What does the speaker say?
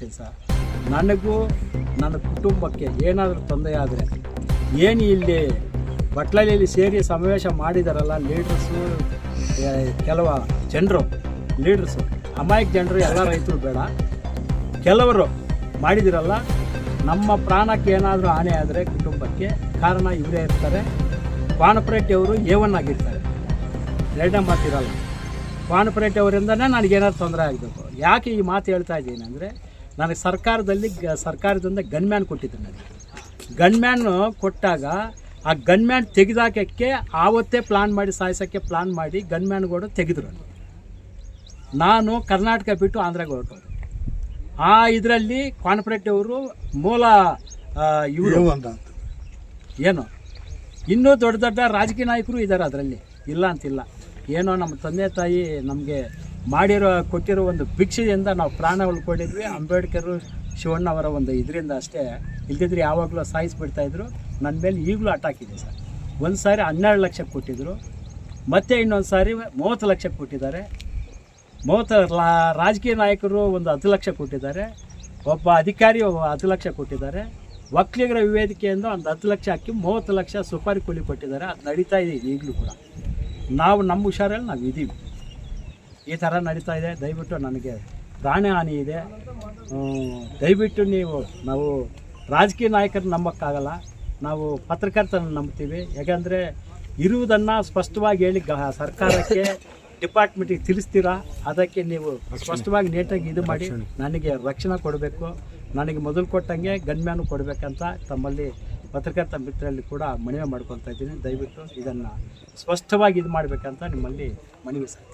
ಇದ್ದೀನಿ ಸರ್. ನನಗೂ ನನ್ನ ಕುಟುಂಬಕ್ಕೆ ಏನಾದರೂ ತೊಂದರೆ ಆದರೆ ಏನು ಇಲ್ಲಿ ಬಟ್ಲಲ್ಲಿ ಸೇರಿ ಸಮಾವೇಶ ಮಾಡಿದಾರಲ್ಲ ಲೀಡರ್ಸು ಕೆಲವು ಜನರು ಲೀಡರ್ಸು ಅಮಾಯಕ ಜನರು, ಎಲ್ಲ ರೈತರು ಬೇಡ. ಕೆಲವರು ಮಾಡಿದಿರಲ್ಲ, ನಮ್ಮ ಪ್ರಾಣಕ್ಕೆ ಏನಾದರೂ ಹಾನಿ ಆದರೆ ಕುಟುಂಬಕ್ಕೆ ಕಾರಣ ಇವರೇ ಇರ್ತಾರೆ. ಅವರು ಎ ಒನ್ ಆಗಿರ್ತಾರೆ. ಎರಡನೇ ಮಾತಿರಲ್ಲ. ಅವರಿಂದನೇ ನನಗೇನಾದ್ರು ತೊಂದರೆ ಆಗಬೇಕು. ಯಾಕೆ ಈ ಮಾತು ಹೇಳ್ತಾ ಇದ್ದೀನಿ ಅಂದರೆ ನನಗೆ ಸರ್ಕಾರದಲ್ಲಿ ಗ ಸರ್ಕಾರದಿಂದ ಗನ್ಮ್ಯಾನ್ ಕೊಟ್ಟಿದ್ದೆ ನನಗೆ. ಗನ್ಮ್ಯಾನ್ ಕೊಟ್ಟಾಗ ಆ ಗನ್ಮ್ಯಾನ್ ತೆಗೆದಾಕಕ್ಕೆ ಆವತ್ತೇ ಪ್ಲಾನ್ ಮಾಡಿ ಸಾಯಿಸೋಕ್ಕೆ ಪ್ಲಾನ್ ಮಾಡಿ ಗನ್ಮ್ಯಾನ್ ಕೂಡ ತೆಗೆದ್ರು ನಾನು ಕರ್ನಾಟಕ ಬಿಟ್ಟು ಆಂಧ್ರಗೆ ಹೊರಟೋದೆ. ಆ ಇದರಲ್ಲಿ ಅವರು ಮೂಲ ಇವರು. ಏನು? ಇನ್ನೂ ದೊಡ್ಡ ದೊಡ್ಡ ರಾಜಕೀಯ ನಾಯಕರು ಇದ್ದಾರೆ ಅದರಲ್ಲಿ. ಇಲ್ಲ ಅಂತಿಲ್ಲ. ಏನೋ ನಮ್ಮ ತಂದೆ ತಾಯಿ ನಮಗೆ ಮಾಡಿರೋ, ಕೊಟ್ಟಿರೋ ಒಂದು ಭಿಕ್ಷೆಯಿಂದ ನಾವು ಪ್ರಾಣ ಉಳ್ಕೊಂಡಿದ್ವಿ. ಅಂಬೇಡ್ಕರ್ ಶಿವಣ್ಣ ಅವರ ಒಂದು ಇದರಿಂದ ಅಷ್ಟೇ. ಇಲ್ದಿದ್ರೆ ಯಾವಾಗಲೂ ಸಾಯಿಸ್ಬಿಡ್ತಾಯಿದ್ರು ನನ್ನ ಮೇಲೆ ಈಗಲೂ ಅಟ್ಯಾಕ್ ಇದೆ ಸರ್. ಒಂದು ಸಾರಿ ಹನ್ನೆರಡು ಲಕ್ಷ ಕೊಟ್ಟಿದ್ದರು ಮತ್ತೆ ಇನ್ನೊಂದು ಸಾರಿ ಮೂವತ್ತು ಲಕ್ಷ ಕೊಟ್ಟಿದ್ದಾರೆ. ಮೂವತ್ತು ರಾಜಕೀಯ ನಾಯಕರು ಒಂದು ಹತ್ತು ಲಕ್ಷ ಕೊಟ್ಟಿದ್ದಾರೆ. ಒಬ್ಬ ಅಧಿಕಾರಿ ಹತ್ತು ಲಕ್ಷ ಕೊಟ್ಟಿದ್ದಾರೆ. ಒಕ್ಕಲಿಗರ ವಿವೇದಿಕೆಯಿಂದ ಒಂದು ಹತ್ತು ಲಕ್ಷ ಹಾಕಿ ಮೂವತ್ತು ಲಕ್ಷ ಸುಪಾರಿ ಕೂಲಿ ಕೊಟ್ಟಿದ್ದಾರೆ. ಅದು ನಡೀತಾ ಇದೆ ಈಗಲೂ ಕೂಡ. ನಾವು ನಮ್ಮ ಹುಷಾರಲ್ಲಿ ನಾವು ಇದ್ದೀವಿ ಈ ಥರ ನಡೀತಾ ಇದೆ. ದಯವಿಟ್ಟು ನನಗೆ ಪ್ರಾಣ ಹಾನಿ ಇದೆ. ದಯವಿಟ್ಟು ನೀವು, ನಾವು ರಾಜಕೀಯ ನಾಯಕರನ್ನ ನಂಬೋಕ್ಕಾಗಲ್ಲ. ನಾವು ಪತ್ರಕರ್ತರನ್ನು ನಂಬ್ತೀವಿ. ಯಾಕೆಂದರೆ ಇರುವುದನ್ನು ಸ್ಪಷ್ಟವಾಗಿ ಹೇಳಿ ಗ, ಸರ್ಕಾರಕ್ಕೆ ಡಿಪಾರ್ಟ್ಮೆಂಟಿಗೆ ತಿಳಿಸ್ತೀರಾ? ಅದಕ್ಕೆ ನೀವು ಸ್ಪಷ್ಟವಾಗಿ ನೀಟಾಗಿ ಇದು ಮಾಡಿ, ನನಗೆ ರಕ್ಷಣೆ ಕೊಡಬೇಕು. ನನಗೆ ಮೊದಲು ಕೊಟ್ಟಂಗೆ ಗಣ್ಯಾನು ಕೊಡಬೇಕಂತ ತಮ್ಮಲ್ಲಿ ಪತ್ರಕರ್ತ ಮಿತ್ರರಲ್ಲಿ ಕೂಡ ಮನವಿ ಮಾಡ್ಕೊತಾ ಇದ್ದೀನಿ. ದಯವಿಟ್ಟು ಇದನ್ನು ಸ್ಪಷ್ಟವಾಗಿ ಇದು ಮಾಡಬೇಕಂತ ನಿಮ್ಮಲ್ಲಿ ಮನವಿ ಸರ್